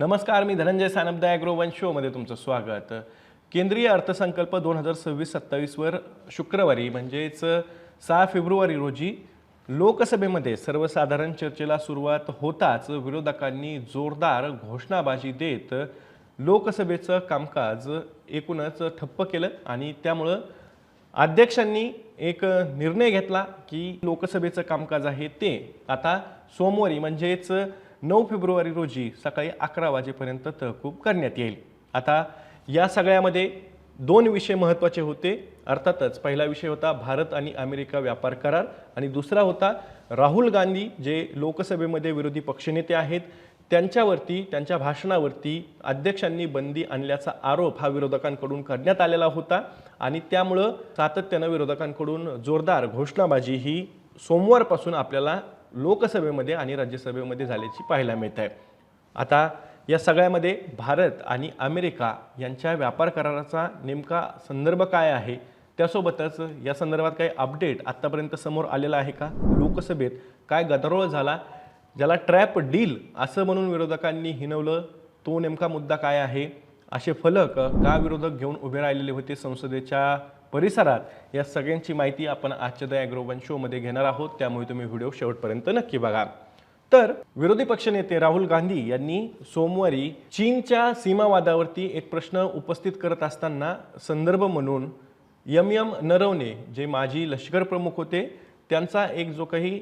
नमस्कार मी Dhananjay Sanpada agro one शोमध्ये तुमचं स्वागत. केंद्रीय अर्थसंकल्प दोन हजार सव्वीस सत्तावीसवर शुक्रवारी म्हणजेच सहा फेब्रुवारी रोजी लोकसभेमध्ये सर्वसाधारण चर्चेला सुरुवात होताच विरोधकांनी जोरदार घोषणाबाजी देत लोकसभेचं कामकाज एकूणच ठप्प केलं आणि त्यामुळं अध्यक्षांनी एक निर्णय घेतला की लोकसभेचं कामकाज आहे ते. आता सोमवारी म्हणजेच नऊ फेब्रुवारी रोजी सकाळी अकरा वाजेपर्यंत तहकूब करण्यात येईल. आता या सगळ्यामध्ये दोन विषय महत्त्वाचे होते. अर्थातच पहिला विषय होता भारत आणि अमेरिका व्यापार करार आणि दुसरा होता राहुल गांधी जे लोकसभेमध्ये विरोधी पक्षनेते आहेत त्यांच्यावरती त्यांच्या भाषणावरती अध्यक्षांनी बंदी आणल्याचा आरोप हा विरोधकांकडून करण्यात आलेला होता आणि त्यामुळं सातत्यानं विरोधकांकडून जोरदार घोषणाबाजी ही सोमवारपासून आपल्याला लोकसभेमध्ये आणि राज्यसभेमध्ये झाल्याची पाहायला मिळत आहे. आता या सगळ्यामध्ये भारत आणि अमेरिका यांच्या व्यापार कराराचा नेमका संदर्भ काय आहे? त्यासोबतच या संदर्भात काही अपडेट आत्तापर्यंत समोर आलेला आहे का? लोकसभेत काय गदारोळ झाला? ज्याला ट्रॅप डील असं म्हणून विरोधकांनी हिनवलं तो नेमका मुद्दा काय आहे? असे फलक का विरोधक घेऊन उभे राहिलेले होते संसदेच्या परिसरात. या सगळ्यांची माहिती आपण आजच्या द ॲग्रोवन शोमध्ये घेणार आहोत. त्यामुळे तुम्ही व्हिडिओ शेवटपर्यंत नक्की बघा. तर विरोधी पक्षनेते राहुल गांधी यांनी सोमवारी चीनच्या सीमावादावरती एक प्रश्न उपस्थित करत असताना संदर्भ म्हणून यम यम नरवणे जे माजी लष्कर प्रमुख होते त्यांचा एक जो काही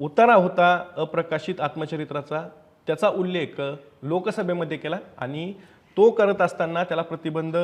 उतारा होता अप्रकाशित आत्मचरित्राचा त्याचा उल्लेख लोकसभेमध्ये केला आणि तो करत असताना त्याला प्रतिबंध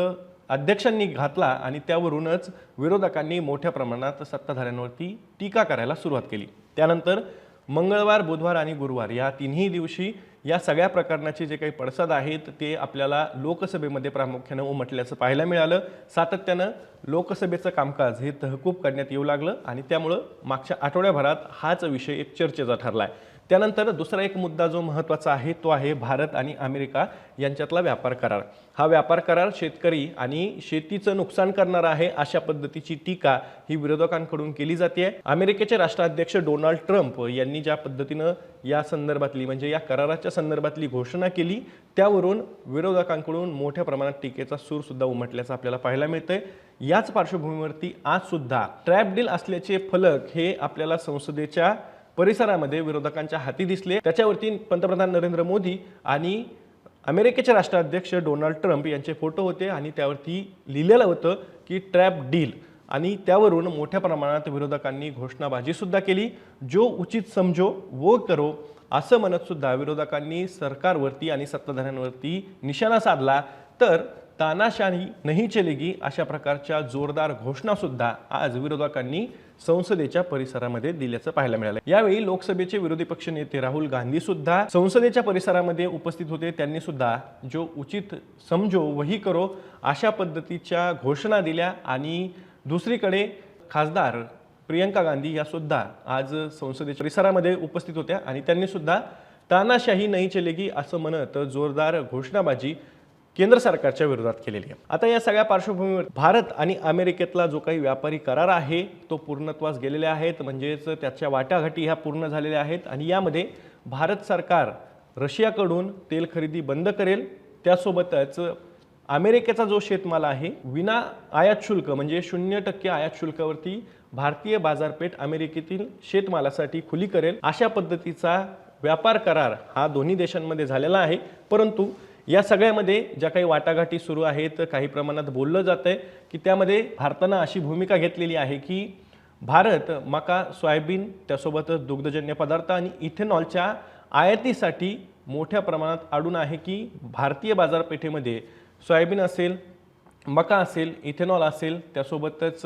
अध्यक्षांनी घातला आणि त्यावरूनच विरोधकांनी मोठ्या प्रमाणात सत्ताधाऱ्यांवरती टीका करायला सुरुवात केली. त्यानंतर मंगळवार बुधवार आणि गुरुवार या तिन्ही दिवशी या सगळ्या प्रकरणाचे जे काही पडसाद आहेत ते आपल्याला लोकसभेमध्ये प्रामुख्यानं उमटल्याचं पाहायला मिळालं. सातत्यानं लोकसभेचं कामकाज हे तहकूब करण्यात येऊ लागलं आणि त्यामुळं मागच्या आठवड्याभरात हाच विषय एक चर्चेचा ठरला आहे त्यानंतर दुसरा एक मुद्दा जो महत्त्वाचा आहे तो आहे भारत आणि अमेरिका यांच्यातला व्यापार करार. हा व्यापार करार शेतकरी आणि शेतीचं नुकसान करणारा आहे अशा पद्धतीची टीका ही विरोधकांकडून केली जाते. अमेरिकेचे राष्ट्राध्यक्ष डोनाल्ड ट्रम्प यांनी ज्या पद्धतीनं या संदर्भातली म्हणजे या कराराच्या संदर्भातली घोषणा केली त्यावरून विरोधकांकडून मोठ्या प्रमाणात टीकेचा सूर सुद्धा उमटल्याचं आपल्याला पाहायला मिळतंय. याच पार्श्वभूमीवरती आज सुद्धा ट्रॅप डील असल्याचे फलक हे आपल्याला संसदेच्या परिसरामध्ये विरोधकांच्या हाती दिसले. त्याच्यावरती पंतप्रधान नरेंद्र मोदी आणि अमेरिकेचे राष्ट्राध्यक्ष डोनाल्ड ट्रम्प यांचे फोटो होते आणि त्यावरती लिहिलेलं होतं की ट्रॅप डील. आणि त्यावरून मोठ्या प्रमाणात विरोधकांनी घोषणाबाजीसुद्धा केली. जो उचित समजो वो करो असं म्हणतसुद्धा विरोधकांनी सरकारवरती आणि सत्ताधाऱ्यांवरती निशाणा साधला. तर तानाशाही नाही चलेगी अशा प्रकारच्या जोरदार घोषणा सुद्धा आज विरोधकांनी संसदेच्या परिसरामध्ये दिल्याचं पाहायला मिळालं. यावेळी लोकसभेचे विरोधी पक्ष नेते राहुल गांधी सुद्धा संसदेच्या परिसरामध्ये उपस्थित होते. त्यांनी सुद्धा जो उचित समजो वही करो अशा पद्धतीच्या घोषणा दिल्या आणि दुसरीकडे खासदार प्रियंका गांधी या सुद्धा आज संसदेच्या परिसरामध्ये उपस्थित होत्या आणि त्यांनी सुद्धा तानाशाही नाही चलेगी असं म्हणत जोरदार घोषणाबाजी केंद्र सरकारच्या विरोधात केलेली आहे. आता या सगळ्या पार्श्वभूमीवर भारत आणि अमेरिकेतला जो काही व्यापारी करार आहे तो पूर्णत्वास गेलेले आहेत. म्हणजेच त्याच्या वाटाघाटी ह्या पूर्ण झालेल्या आहेत. आणि यामध्ये भारत सरकार रशियाकडून तेल खरेदी बंद करेल. त्यासोबतच अमेरिकेचा जो शेतमाल आहे विना आयात शुल्क म्हणजे शून्य टक्के आयात शुल्कावरती भारतीय बाजारपेठ अमेरिकेतील शेतमालासाठी खुली करेल. अशा पद्धतीचा व्यापार करार हा दोन्ही देशांमध्ये झालेला आहे. परंतु या सगळ्यामध्ये ज्या काही वाटाघाटी सुरू आहेत काही प्रमाणात बोललं जात आहे की त्यामध्ये भारतानं अशी भूमिका घेतलेली आहे की भारत मका सोयाबीन त्यासोबतच दुग्धजन्य पदार्थ आणि इथेनॉलच्या आयातीसाठी मोठ्या प्रमाणात अडून आहे की भारतीय बाजारपेठेमध्ये सोयाबीन असेल मका असेल इथेनॉल असेल त्यासोबतच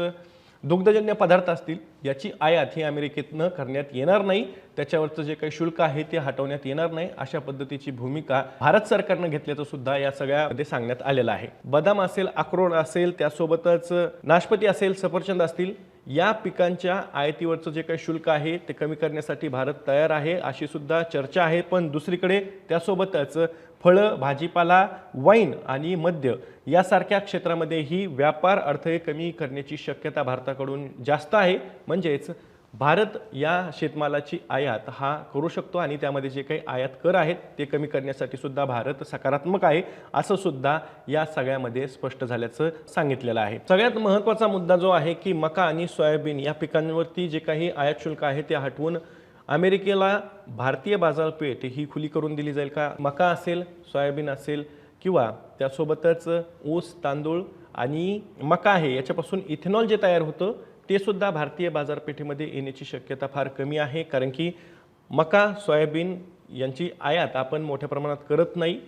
दुग्धजन्य पदार्थ असतील याची आयात ही अमेरिकेतनं करण्यात येणार नाही. त्याच्यावरचं जे काही शुल्क आहे ते हटवण्यात येणार नाही. अशा पद्धतीची भूमिका भारत सरकारनं घेतल्याचं सुद्धा या सगळ्यामध्ये सांगण्यात आलेलं आहे. बदाम असेल अक्रोड असेल त्यासोबतच नाशपती असेल सफरचंद असतील या पिकांच्या आयातीवरचं जे काही शुल्क आहे ते कमी करण्यासाठी भारत तयार आहे अशी सुद्धा चर्चा आहे. पण दुसरीकडे त्यासोबतच फळं भाजीपाला वाईन आणि मद्य यासारख्या क्षेत्रामध्येही व्यापार अडथळे कमी करण्याची शक्यता भारताकडून जास्त आहे. म्हणजे म्हणजेच भारत या शेतमालाची आयात हा करू शकतो आणि त्यामध्ये जे काही आयात कर आहेत ते कमी करण्यासाठी सुद्धा भारत सकारात्मक आहे असं सुद्धा या सगळ्यामध्ये स्पष्ट झाल्याचं सांगितलेलं आहे. सगळ्यात महत्त्वाचा मुद्दा जो आहे की मका आणि सोयाबीन या पिकांवरती जे काही आयात शुल्क आहे ते हटवून अमेरिकेला भारतीय बाजारपेठ ही खुली करून दिली जाईल का? मका असेल सोयाबीन असेल किंवा त्यासोबतच ऊस तांदूळ आणि मका आहे याच्यापासून इथेनॉल जे तयार होतं ते सुद्धा भारतीय बाजारपेठेमध्ये येण्याची शक्यता फार कमी आहे. कारण की मका सोयाबीन यांची आयात आपण मोठ्या प्रमाणात करत नाही.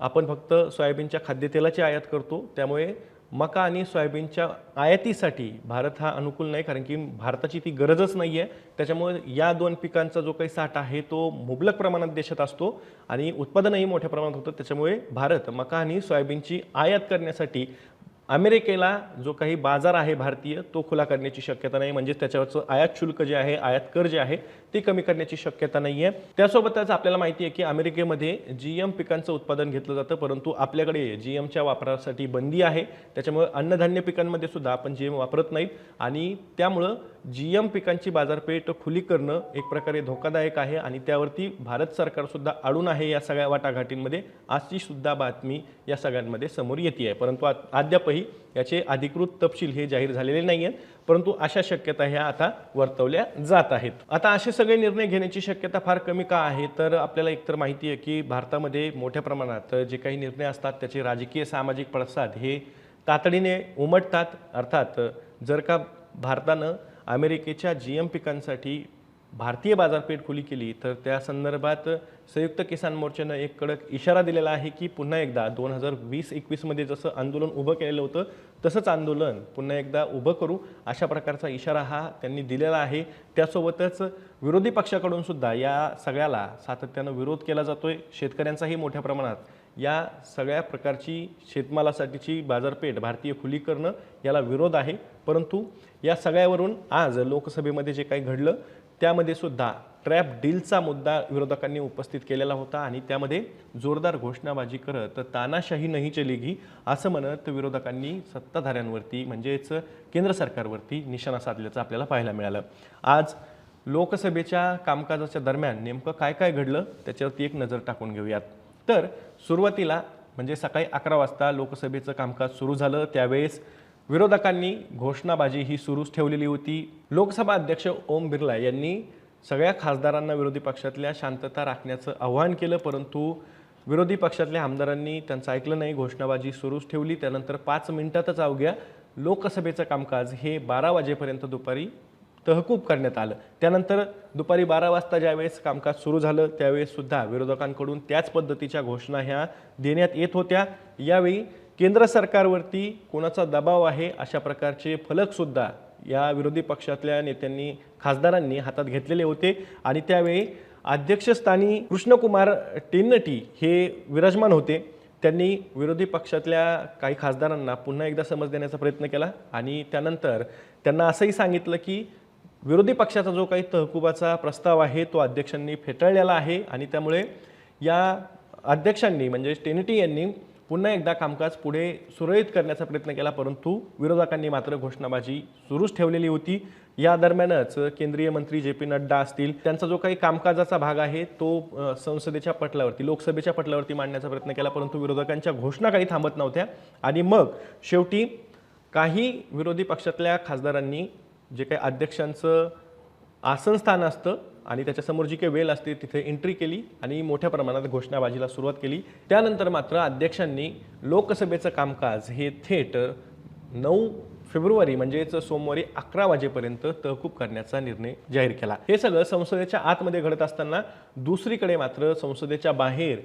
आपण फक्त सोयाबीनच्या खाद्यतेलाची आयात करतो. त्यामुळे मका आणि सोयाबीनच्या आयातीसाठी भारत हा अनुकूल नाही. कारण की भारताची ती गरजच नाही आहे त्याच्यामुळे या दोन पिकांचा जो काही साठा आहे तो मुबलक प्रमाणात देशात असतो आणि उत्पादनही मोठ्या प्रमाणात होतं. त्याच्यामुळे भारत मका आणि सोयाबीनची आयात करण्यासाठी अमेरिकेला जो काही बाजार आहे भारतीय तो खुला करण्याची शक्यता नाही. म्हणजे त्याच्यावरचं आयात शुल्क जे आहे आयात कर जे आहे ते कमी करण्याची शक्यता नाही आहे त्यासोबतच आपल्याला माहिती आहे की अमेरिकेमध्ये जी एम पिकांचं उत्पादन घेतलं जातं परंतु आपल्याकडे जी एमच्या वापरासाठी बंदी आहे. त्याच्यामुळे अन्नधान्य पिकांमध्ये सुद्धा आपण जी एम वापरत नाहीत आणि त्यामुळं जी एम पिकांची बाजारपेठ खुली करणं एक प्रकारे धोकादायक आहे आणि त्यावरती भारत सरकारसुद्धा आडून अडून आहे या सगळ्या वाटाघाटींमध्ये. आजची सुद्धा बातमी या सगळ्यांमध्ये समोर येते आहे. परंतु आ- अद्यापही याचे अधिकृत तपशील हे जाहीर झालेले नाही आहेत. परंतु अशा शक्यता ह्या आता वर्तवल्या जात आहेत. आता असे सगळे निर्णय घेण्याची शक्यता फार कमी का आहे? तर आपल्याला एकतर माहिती आहे की भारतामध्ये मोठ्या प्रमाणात जे काही निर्णय असतात त्याचे राजकीय सामाजिक पडसाद हे तातडीने उमटतात. अर्थात जर का भारतानं अमेरिकेच्या जी एम पिकांसाठी भारतीय बाजारपेठ खुली केली तर त्या संदर्भात संयुक्त किसान मोर्चानं एक कडक इशारा दिलेला आहे की पुन्हा एकदा दोन हजार वीस एकवीसमध्ये जसं आंदोलन उभं केलेलं होतं तसंच आंदोलन पुन्हा एकदा उभं करू अशा प्रकारचा इशारा हा त्यांनी दिलेला आहे. त्यासोबतच विरोधी पक्षाकडून सुद्धा या सगळ्याला सातत्यानं विरोध केला जातोय. शेतकऱ्यांचाही मोठ्या प्रमाणात या सगळ्या प्रकारची शेतमालासाठीची बाजारपेठ भारतीय खुली करणं याला विरोध आहे. परंतु या सगळ्यावरून आज लोकसभेमध्ये जे काही घडलं त्यामध्ये सुद्धा ट्रॅप डीलचा मुद्दा विरोधकांनी उपस्थित केलेला होता आणि त्यामध्ये जोरदार घोषणाबाजी करत तानाशाही नाही चलेगी असं म्हणत विरोधकांनी सत्ताधाऱ्यांवरती म्हणजेच केंद्र सरकारवरती निशाणा साधल्याचं आपल्याला पाहायला मिळालं. आज लोकसभेच्या कामकाजाच्या दरम्यान नेमकं काय काय घडलं त्याच्यावरती एक नजर टाकून घेऊयात. तर सुरुवातीला म्हणजे सकाळी अकरा वाजता लोकसभेचं कामकाज सुरू झालं. त्यावेळेस विरोधकांनी घोषणाबाजी ही सुरूच ठेवलेली होती. लोकसभा अध्यक्ष ओम बिर्ला यांनी सगळ्या खासदारांना विरोधी पक्षातल्या शांतता राखण्याचं आवाहन केलं परंतु विरोधी पक्षातल्या आमदारांनी त्यांचं ऐकलं नाही. घोषणाबाजी सुरूच ठेवली. त्यानंतर पाच मिनिटातच अवघ्या लोकसभेचं कामकाज हे बारा वाजेपर्यंत दुपारी तहकूब करण्यात आलं. त्यानंतर दुपारी बारा वाजता ज्यावेळेस कामकाज सुरू झालं त्यावेळेस सुद्धा विरोधकांकडून त्याच पद्धतीच्या घोषणा ह्या देण्यात येत होत्या. यावेळी केंद्र सरकारवरती कोणाचा दबाव आहे अशा प्रकारचे फलकसुद्धा या विरोधी पक्षातल्या नेत्यांनी खासदारांनी हातात घेतलेले होते. आणि त्यावेळी अध्यक्षस्थानी कृष्णकुमार टेन्नटी हे विराजमान होते. त्यांनी विरोधी पक्षातल्या काही खासदारांना पुन्हा एकदा समज देण्याचा प्रयत्न केला. आणि त्यानंतर त्यांना असंही सांगितलं की विरोधी पक्षाचा जो काही तहकुबाचा प्रस्ताव आहे तो अध्यक्षांनी फेटाळलेला आहे. आणि त्यामुळे या अध्यक्षांनी म्हणजे टेनिटी यांनी पुन्हा एकदा कामकाज पुढे सुरळीत करण्याचा प्रयत्न केला परंतु विरोधकांनी मात्र घोषणाबाजी सुरूच ठेवलेली होती. या दरम्यानच केंद्रीय मंत्री जे पी नड्डा असतील त्यांचा जो काही कामकाजाचा भाग आहे तो संसदेच्या पटलावरती लोकसभेच्या पटलावरती मांडण्याचा प्रयत्न केला परंतु विरोधकांच्या घोषणा काही थांबत नव्हत्या. आणि मग शेवटी काही विरोधी पक्षातल्या खासदारांनी जे काही अध्यक्षांचं आसनस्थान असतं आणि त्याच्यासमोर जी काही वेल असते तिथे एंट्री केली आणि मोठ्या प्रमाणात घोषणाबाजीला सुरुवात केली. त्यानंतर मात्र अध्यक्षांनी लोकसभेचं कामकाज हे थेट नऊ फेब्रुवारी म्हणजेच सोमवारी अकरा वाजेपर्यंत तहकूब करण्याचा निर्णय जाहीर केला. हे सगळं संसदेच्या आतमध्ये घडत असताना दुसरीकडे मात्र संसदेच्या बाहेर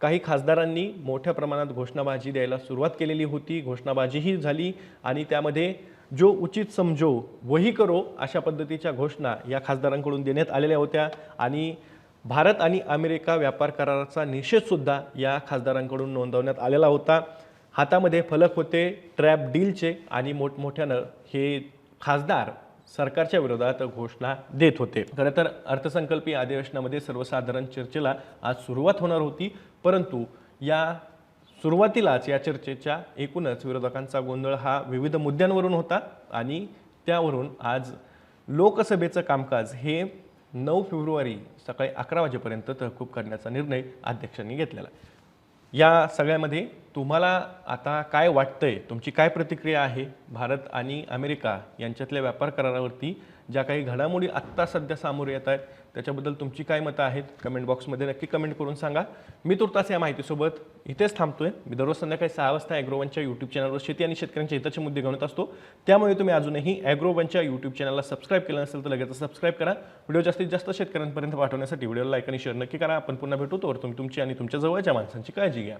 काही खासदारांनी मोठ्या प्रमाणात घोषणाबाजी द्यायला सुरुवात केलेली होती. घोषणाबाजीही झाली आणि त्यामध्ये जो उचित समजो वही करो अशा पद्धतीच्या घोषणा या खासदारांकडून देण्यात आलेल्या होत्या आणि भारत आणि अमेरिका व्यापार कराराचा निषेधसुद्धा या खासदारांकडून नोंदवण्यात आलेला होता. हातामध्ये फलक होते ट्रॅप डीलचे आणि मोठमोठ्यानं हे खासदार सरकारच्या विरोधात घोषणा देत होते. खरं तर अर्थसंकल्पीय अधिवेशनामध्ये सर्वसाधारण चर्चेला आज सुरुवात होणार होती. परंतु या सुरुवातीलाच या चर्चेच्या एकूणच विरोधकांचा गोंधळ हा विविध मुद्द्यांवरून होता आणि त्यावरून आज लोकसभेचं कामकाज हे नऊ फेब्रुवारी सकाळी अकरा वाजेपर्यंत तहकूब करण्याचा निर्णय अध्यक्षांनी घेतलेला या सगळ्यामध्ये तुम्हाला आता काय वाटतंय? तुमची काय प्रतिक्रिया आहे? भारत आणि अमेरिका यांच्यातल्या व्यापार करारावरती ज्या काही घडामोडी आत्ता सध्या सामोरे येत आहेत त्याच्याबद्दल तुमची काय मतं आहेत कमेंट बॉक्समध्ये नक्की कमेंट करून सांगा. मी तुर्तास या माहितीसोबत इथेच थांबतोय. मी दररोज संध्याकाळी सहा वाजता ॲग्रोवनच्या यूट्यूब चॅनलवर शेती आणि शेतकऱ्यांच्या हिताचे मुद्दे घेऊन असतो. त्यामुळे तुम्ही अजूनही ॲग्रोवनच्या यूट्यूब चॅनलला सबस्क्राईब केलं नसेल तर लगेच सबस्क्राईब करा. व्हिडिओ जास्तीत जास्त शेतकऱ्यांपर्यंत पाठवण्यासाठी व्हिडिओला लाईक आणि शेअर नक्की करा. आपण पुन्हा भेटू तोवर तुम्ही तुमची आणि तुमच्या जवळच्या माणसांची काळजी घ्या.